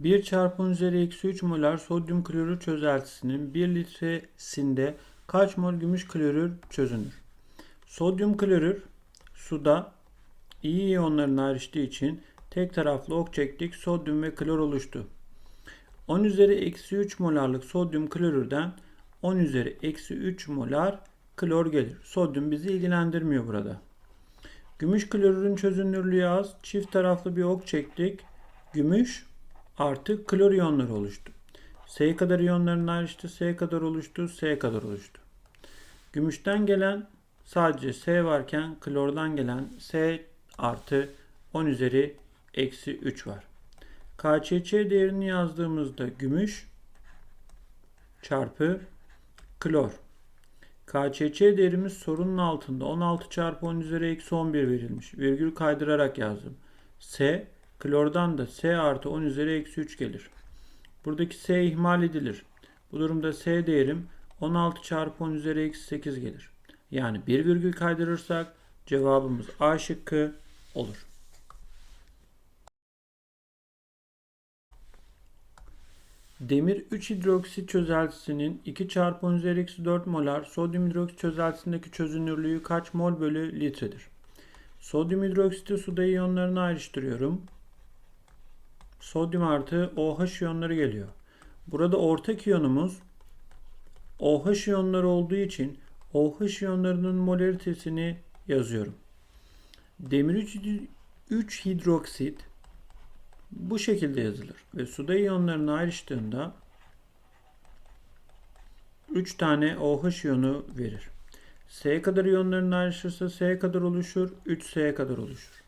1 çarpı 10 üzeri eksi 3 molar sodyum klorür çözeltisinin 1 litresinde kaç mol gümüş klorür çözünür? Sodyum klorür suda iyi iyonların ayrıştığı için tek taraflı ok çektik. Sodyum ve klor oluştu. 10 üzeri eksi 3 molarlık sodyum klorürden 10 üzeri eksi 3 molar klor gelir. Sodyum bizi ilgilendirmiyor burada. Gümüş klorürün çözünürlüğü az. Çift taraflı bir ok çektik. Gümüş artı klor iyonları oluştu. S kadar iyonların ayrıştı. S kadar oluştu. S kadar oluştu. Gümüşten gelen sadece S varken klordan gelen S artı 10 üzeri eksi 3 var. KÇÇ değerini yazdığımızda gümüş çarpı klor. KÇÇ değerimiz sorunun altında 16 çarpı 10 üzeri eksi 11 verilmiş. Virgül kaydırarak yazdım. S klordan da S artı 10 üzeri eksi 3 gelir. Buradaki S ihmal edilir. Bu durumda S değerim 16 çarpı 10 üzeri eksi 8 gelir. Yani bir virgül kaydırırsak cevabımız A şıkkı olur. Demir 3 hidroksit çözeltisinin 2 çarpı 10 üzeri eksi 4 molar sodyum hidroksit çözeltisindeki çözünürlüğü kaç mol bölü litredir? Sodyum hidroksiti suda iyonlarını ayrıştırıyorum. Sodyum artı OH iyonları geliyor. Burada ortak iyonumuz OH iyonları olduğu için OH iyonlarının molaritesini yazıyorum. Demir 3, 3 hidroksit bu şekilde yazılır. Ve suda iyonlarını ayrıştığında 3 tane OH iyonu verir. S kadar iyonlarını ayrışırsa S kadar oluşur, 3S kadar oluşur.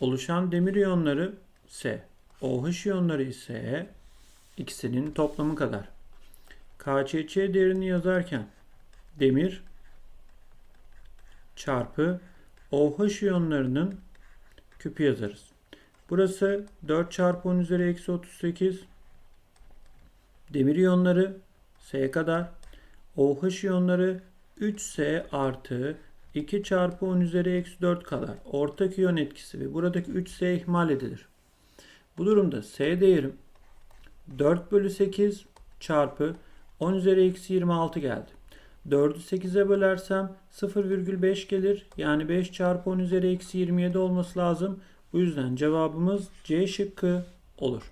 Oluşan demir iyonları S. OH iyonları ise ikisinin toplamı kadar. KÇÇ değerini yazarken demir çarpı OH iyonlarının küpü yazarız. Burası 4 çarpı 10 üzeri eksi 38 demir iyonları S kadar OH iyonları 3S artı 2 çarpı 10 üzeri eksi 4 kadar ortak iyon etkisi ve buradaki 3S ihmal edilir. Bu durumda S değerim 4 bölü 8 çarpı 10 üzeri eksi 26 geldi. 4'ü 8'e bölersem 0,5 gelir. Yani 5 çarpı 10 üzeri eksi 27 olması lazım. Bu yüzden cevabımız C şıkkı olur.